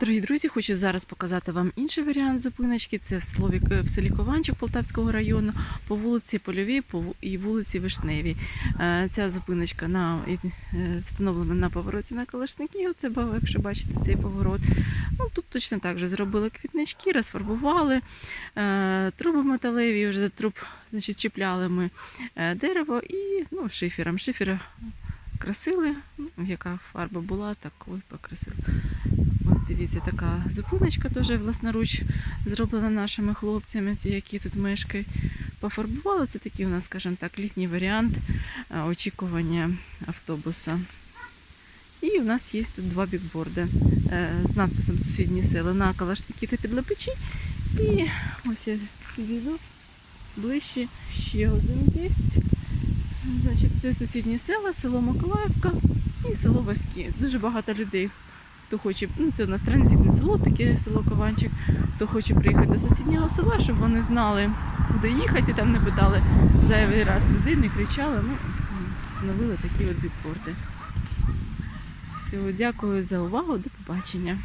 Дорогі друзі, хочу зараз показати вам інший варіант зупиночки. Це в селі, в селі Кованчик Полтавського району по вулиці Польовій по і вулиці Вишневій. Е, Ця зупиночка на, е, встановлена на повороті на Калашників. Це якщо бачите цей поворот. Ну, тут точно так же зробили квітнички, розфарбували е, труби металеві, вже до труб значить, чіпляли ми е, дерево і ну, шифером. Шифер красили, ну, яка фарба була, такою покрасили. Дивіться, така зупиночка теж власноруч зроблена нашими хлопцями, ті, які тут мешкають. Пофарбували. Це такий у нас, скажімо так, літній варіант е, очікування автобуса. І у нас є тут два бікборди е, з надписом Сусідні села на Калашники та Підлепечі. І ось я підійду ближче ще один є. Значить, це сусідні села, село Миколаївка і село Васьки. Дуже багато людей, хто хоче, ну це у нас транзитне село, таке село Кованчик. Хто хоче приїхати до сусіднього села, щоб вони знали, куди їхати, і там не питали зайвий раз людей, не кричали. Ну, встановили такі от бікборди. Все, дякую за увагу, до побачення.